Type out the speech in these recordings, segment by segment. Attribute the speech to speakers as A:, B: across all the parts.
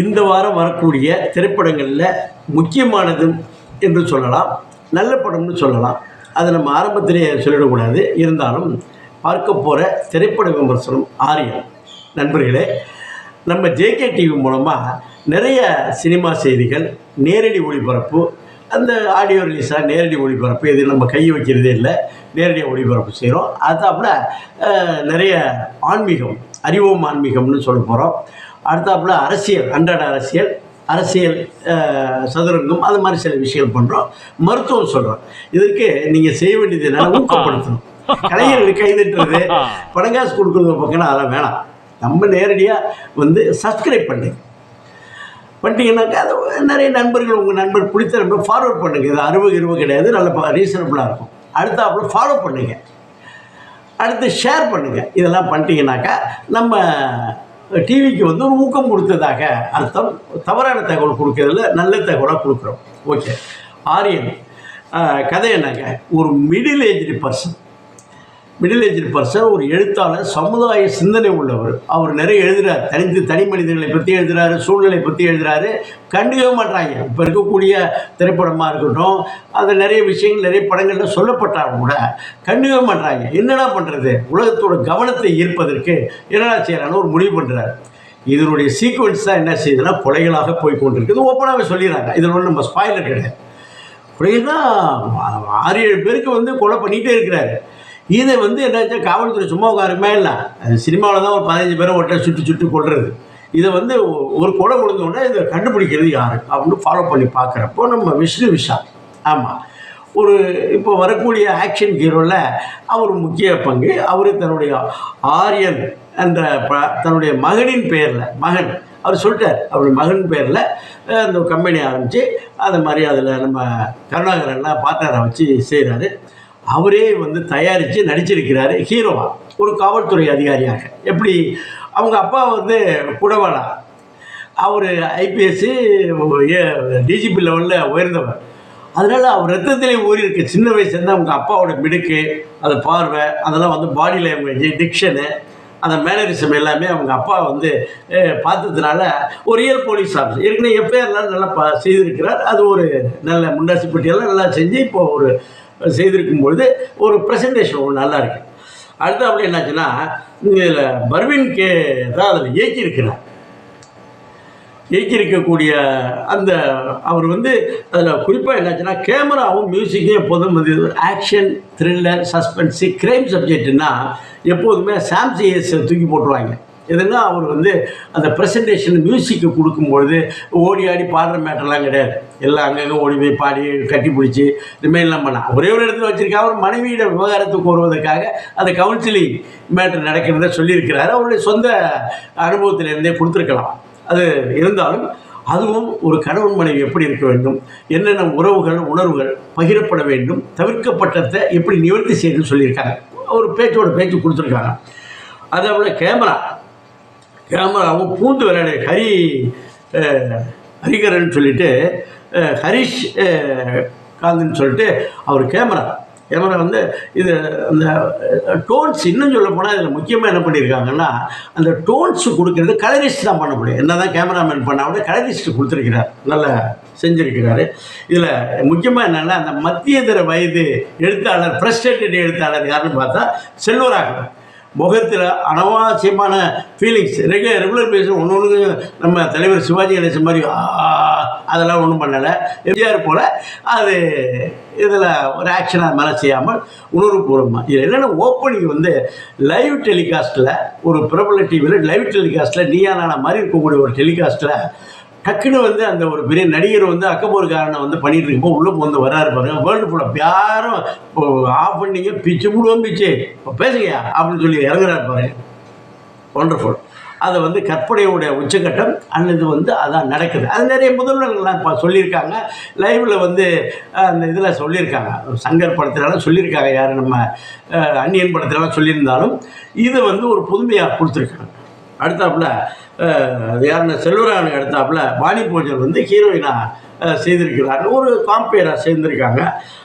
A: இந்த வாரம் வரக்கூடிய திரைப்படங்களில் முக்கியமானது என்று சொல்லலாம் நல்ல படம்னு சொல்லலாம். அதை நம்ம ஆரம்பத்திலேயே சொல்லிடக்கூடாது. இருந்தாலும் பார்க்க போகிற திரைப்பட விமர்சனம் ஆரியம். நண்பர்களே நம்ம ஜேகே டிவி மூலமாக நிறைய சினிமா செய்திகள் நேரடி ஒளிபரப்பு அந்த ஆடியோ ரிலீஸாக நேரடி ஒளிபரப்பு இது நம்ம கை வைக்கிறதே இல்லை. நேரடியாக ஒளிபரப்பு செய்கிறோம் அதாப்புல நிறைய ஆன்மீகம் அறிவோம் ஆன்மீகம்னு சொல்ல போகிறோம் அடுத்தாப்புல அரசியல் அன்றாட அரசியல் அரசியல் சதுரங்கம் அது மாதிரி சில விஷயங்கள் பண்ணுறோம் மருத்துவம் சொல்கிறோம் இதற்கு நீங்கள் செய்ய வேண்டியது என்னன்னா ஊக்கப்படுத்தணும். கலைஞர்கள் கைதட்டுறது படங்காசு கொடுக்குறது பக்கம்னா அதெல்லாம் வேணாம். நம்ம நேரடியாக வந்து சப்ஸ்கிரைப் பண்ணுங்க. பண்ணிட்டீங்கன்னாக்கா அது நிறைய நண்பர்கள் உங்கள் நண்பர் பிடித்த நண்பர் ஃபார்வர்ட் பண்ணுங்கள் இது அறுபது இருபது கிடையாது. நல்ல ரீசனபுளாக இருக்கும். அடுத்தாப்புல ஃபாலோ பண்ணுங்கள் அடுத்து ஷேர் பண்ணுங்கள் இதெல்லாம் பண்ணிட்டீங்கன்னாக்கா நம்ம டிவிக்கு வந்து ஒரு ஊக்கம் கொடுத்ததாக அர்த்தம் தவறான தகவல் கொடுக்கறதில்ல நல்ல தகவலாக கொடுக்குறோம். ஓகே ஆரியன் கதை என்னங்க? ஒரு middle aged person middle aged person ஒரு எழுத்தாளர் சமுதாய சிந்தனை உள்ளவர். அவர் நிறைய எழுதுறார். தனித்து தனி மனிதர்களை பற்றி எழுதுறாரு சூழ்நிலை பற்றி எழுதுறாரு. கண்டுக்கவே மாட்டாங்க இப்போ இருக்கக்கூடிய திரைப்படமாக இருக்கட்டும் அந்த நிறைய விஷயங்கள் நிறைய படங்களில் சொல்லப்பட்டாலும் கூட கண்டுக்க மாட்டாங்க என்னடா பண்ணுறது உலகத்தோட கவனத்தை ஈர்ப்பதற்கு என்னடா செய்யறான்னு ஒரு முடிவு பண்ணுறாரு இதனுடைய சீக்வன்ஸ் தான் என்ன செய்யுதுன்னா கொலைகளாக போய் கொண்டிருக்குது ஓப்பனாகவே சொல்லிடுறாங்க. இதில் ஒன்றும் நம்ம ஸ்பாயிலர் கிடையாது. தான் ஆறு ஏழு பேருக்கு வந்து கொலை பண்ணிகிட்டே இருக்கிறாரு. இதை வந்து என்னாச்சு காவல்துறை சும்மா உட்காருமே இல்லை. சினிமாவில் தான் ஒரு பதினஞ்சு பேரை ஒட்ட சுட்டு சுட்டு கொள்வது இதை வந்து ஒரு கொலை கொடுத்தோடனே இதை கண்டுபிடிக்கிறது யாரு? அப்படின்னு ஃபாலோ பண்ணி பார்க்குறப்போ நம்ம விஷ்ணு விஷால் ஆமாம் ஒரு இப்போ வரக்கூடிய ஆக்ஷன் ஹீரோவில் அவர் முக்கிய பங்கு. அவர் தன்னுடைய ஆரியன் என்ற ப தன்னுடைய மகனின் பேரில் மகன். அவர் சொல்லிட்டார் அவர் மகன் பேரில் அந்த கம்பெனி ஆரம்பித்து அந்த மாதிரி அதில் நம்ம கருணாகரன்லாம் பார்ட்னரை வச்சு செய்கிறாரு அவரே வந்து தயாரித்து நடிச்சிருக்கிறாரு ஹீரோவாக ஒரு காவல்துறை அதிகாரியாக. எப்படி? அவங்க அப்பா வந்து குடவாளா. அவர் ஐபிஎஸ்ஸு டிஜிபி லெவலில் உயர்ந்தவர். அதனால் அவர் ரத்தத்திலே ஊறி இருக்க சின்ன வயசுலேருந்து அவங்க அப்பாவோட மிடுக்கு அந்த பார்வை அதெல்லாம் வந்து பாடி லாங்குவேஜ் டிக்ஷனு அந்த மேனரிசம் எல்லாமே அவங்க அப்பா வந்து பார்த்ததுனால ஒரு ரியல் போலீஸ் ஆஃபீஸர் ஏற்கனவே எஃப்ஐஆர்லாம் நல்லா ப செய்திருக்கிறார். அது ஒரு நல்ல முன்னாசிப்பட்டியெல்லாம் நல்லா செஞ்சு இப்போ ஒரு செய்திருக்கும் பொழுது ஒரு ப்ரெசன்டேஷன் ஒன்று நல்லா இருக்கு அடுத்து அப்படி என்னாச்சுன்னா இதில் பர்வின் கே தான் அதில் இயக்கியிருக்கிறார் இயக்கியிருக்கக்கூடிய அந்த அவர் வந்து அதில் குறிப்பாக என்னாச்சுன்னா கேமராவும் மியூசிக்கும் எப்போதும் வந்து ஆக்ஷன் த்ரில்லர் சஸ்பென்ஸு கிரைம் சப்ஜெக்ட்னா எப்போதுமே சாம்சிஎஸ் தூக்கி போட்டுருவாங்க. எதுனா அவர் வந்து அந்த ப்ரெசன்டேஷன் மியூசிக்கு கொடுக்கும்பொழுது ஓடி ஆடி பாடுற மேட்டர்லாம் கிடையாது. எல்லாம் அங்கங்கே ஓடி போய் பாடி கட்டி பிடிச்சி இதுமாரிலாம் பண்ண ஒரே ஒரு இடத்துல வச்சுருக்கா அவர் மனைவியிட விவகாரத்துக்கு கோருவதற்காக அந்த கவுன்சிலிங் மேட்டர் நடக்கிறத சொல்லியிருக்கிறார். அவருடைய சொந்த அனுபவத்திலிருந்தே கொடுத்துருக்கலாம். அது இருந்தாலும் அதுவும் ஒரு கணவன் மனைவி எப்படி இருக்க வேண்டும்? என்னென்ன உறவுகள் உணர்வுகள் பகிரப்பட வேண்டும்? தவிர்க்கப்பட்டதை எப்படி நிவர்த்தி செய்யணும்னு சொல்லியிருக்காங்க. ஒரு பேச்சோட பேச்சு கொடுத்துருக்காங்க. அதே போல் கேமரா கேமராவும் பூந்து விளையாடு. ஹரி ஹரிகரன் சொல்லிட்டு ஹரிஷ் காந்தின்னு சொல்லிட்டு அவர் கேமரா. கேமரா வந்து இது அந்த டோன்ஸ் இன்னும் சொல்ல போனால் இதில் முக்கியமாக என்ன பண்ணியிருக்காங்கன்னா அந்த டோன்ஸ் கொடுக்கறது கலரிஸ்ட் தான் பண்ண முடியும். என்ன தான் கேமராமேன் பண்ணால் கூட கலரிஸ்ட் கொடுத்துருக்கிறார். நல்லா செஞ்சுருக்கிறாரு. இதில் முக்கியமாக என்னென்னா அந்த மத்தியதர வயது எழுத்தாளர் ஃப்ரஸ்ட்ரேட்டட் எழுத்தாளர் யாருன்னு பார்த்தா செல்வராகவன். முகத்தில் அனாவசியமான ஃபீலிங்ஸ் ரெகுலர் ரெகுலர் பேசுகிற ஒன்று ஒன்று நம்ம தலைவர் சிவாஜி கணேசன் மாதிரி ஆ, அதெல்லாம் ஒன்றும் பண்ணலை. எம்ஜிஆர் போல் அது இதில் ஒரு ஆக்ஷனாக மேலே செய்யாமல் உணர்வுபூர்வமாக இது என்னென்னா ஓப்பனிங் வந்து லைவ் டெலிகாஸ்ட்டில் ஒரு பிரபல டிவியில் லைவ் டெலிகாஸ்ட்டில் நீயா நானா மாதிரி இருக்கக்கூடிய ஒரு டெலிகாஸ்ட்டில் டக்குன்னு வந்து அந்த ஒரு பெரிய நடிகர் வந்து அக்கபோர்காரனை வந்து பண்ணிட்டு இருக்கும்போது உள்ளே வந்து வராரு பாருங்க. வேர்ல்டு ஃபுல்லாக யாரும் ஆஃப் பண்ணீங்க பிச்சு முடுவோம் பிச்சு. இப்போ பேசுங்கயா அப்படின்னு சொல்லி இறங்குறாரு பாருங்க. ஒண்டர்ஃபுல் அதை வந்து கற்பனையுடைய உச்சக்கட்டம் அல்லது வந்து அதான் நடக்குது. அது நிறைய முதல்வர்கள்லாம் இப்போ சொல்லியிருக்காங்க. லைவில் வந்து அந்த இதில் சொல்லியிருக்காங்க. சங்கர் படத்துலலாம் சொல்லியிருக்காங்க யார் நம்ம அந்நியன் படத்துலலாம் சொல்லியிருந்தாலும் இதை வந்து ஒரு புதுமையாக கொடுத்துருக்காங்க. அடுத்தாப்புல அது யாருன்னா செல்வராகவனுக்கு அடுத்தாப்புல வாணி பூஜன் வந்து ஹீரோயினாக செய்திருக்கிறார். ஒரு காம்பேராக சேர்ந்திருக்காங்க.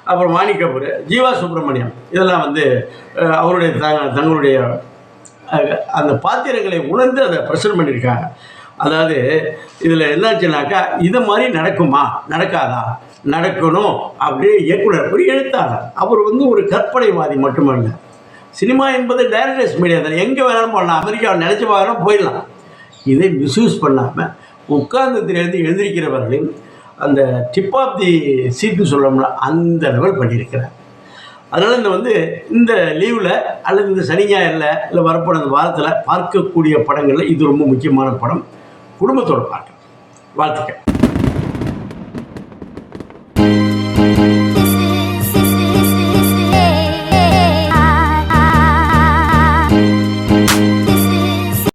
A: அப்புறம் வாணி கபூர் ஜீவா சுப்பிரமணியம் இதெல்லாம் வந்து அவருடைய த தங்களுடைய அந்த பாத்திரங்களை உணர்ந்து அதை ப்ரெசென்ட் பண்ணியிருக்காங்க. அதாவது இதில் என்னாச்சுனாக்கா இது மாதிரி நடக்குமா? நடக்காதா? நடக்கணும் அப்படியே இயக்குனர் ஒரு எழுத்தாளர். அவர் வந்து ஒரு கற்பனைவாதி மட்டுமல்ல. சினிமா என்பது டைரக்டர்ஸ் மீடியா தான். எங்கே வேணாலும் போடலாம். அமெரிக்காவில் நினச்சி பார்க்கணும் போயிடலாம். இதை மிஸ்யூஸ் பண்ணாமல் உட்கார்ந்ததுலேருந்து எழுந்திருக்கிறவர்களையும் அந்த டிப் ஆஃப் தி சீட்னு சொல்லணும்னா அந்த லெவல் பண்ணியிருக்கிறார். அதனால் இந்த வந்து இந்த லீவில் அல்லது இந்த சனி ஞாயிறில் இல்லை வரப்போன இந்த வாரத்தில் பார்க்கக்கூடிய படங்களில் இது ரொம்ப முக்கியமான படம். குடும்பத்தோட பார்க்க வாழ்த்துக்கள்.